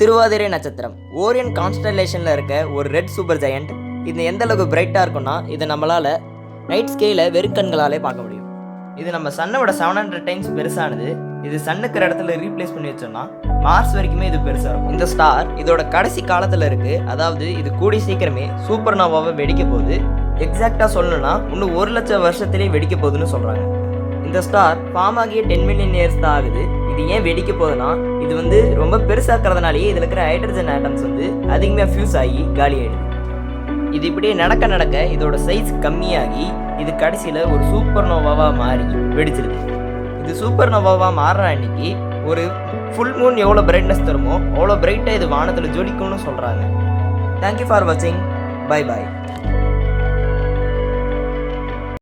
திருவாதிரை நட்சத்திரம். ஓரியன் கான்ஸ்டலேஷனில் இருக்க ஒரு ரெட் சூப்பர் ஜெயண்ட் இது எந்த அளவுக்கு பிரைட்டாக இருக்கும்னா இதை நம்மளால் நைட் ஸ்கேல வெறுக்கண்களாலே பார்க்க முடியும். இது நம்ம சன்னோட செவன் ஹண்ட்ரட் டைம்ஸ் பெருசானது. இது சன்னுக்கிற இடத்துல ரீப்ளேஸ் பண்ணி வச்சோம்னா மார்ஸ் வரைக்குமே இது பெருசாக இருக்கும். இந்த ஸ்டார் இதோட கடைசி காலத்தில் இருக்கு. அதாவது இது கூடி சீக்கிரமே சூப்பர் நோவாவை வெடிக்க போகுது. எக்ஸாக்டாக சொல்லணும்னா இன்னும் ஒரு லட்சம் வருஷத்துலேயே வெடிக்க போகுதுன்னு சொல்கிறாங்க இந்த ஸ்டார் ஃபார்ம் ஆகிய டென் மில்லியன் இயர்ஸ் தான் ஆகுது. இது ஏன் வெடிக்க போகுதுன்னா இது வந்து ரொம்ப பெருசாக்கிறதுனாலேயே இதில் இருக்கிற ஹைட்ரஜன் ஆட்டம்ஸ் வந்து அதிகமாக ஃபியூஸ் ஆகி காலி ஆயிடுது. இது இப்படியே நடக்க நடக்க இதோட சைஸ் கம்மியாகி இது கடைசியில் ஒரு சூப்பர் நோவாவாக மாறி வெடிச்சிருது. இது சூப்பர் நோவாவாக மாறுற அன்னைக்கு ஒரு ஃபுல் மூன் எவ்வளோ பிரைட்னஸ் தருமோ அவ்வளோ பிரைட்டாக இது வானத்தில் ஜொலிக்கும்னு சொல்கிறாங்க தேங்க்யூ ஃபார் வாட்சிங் பை பாய்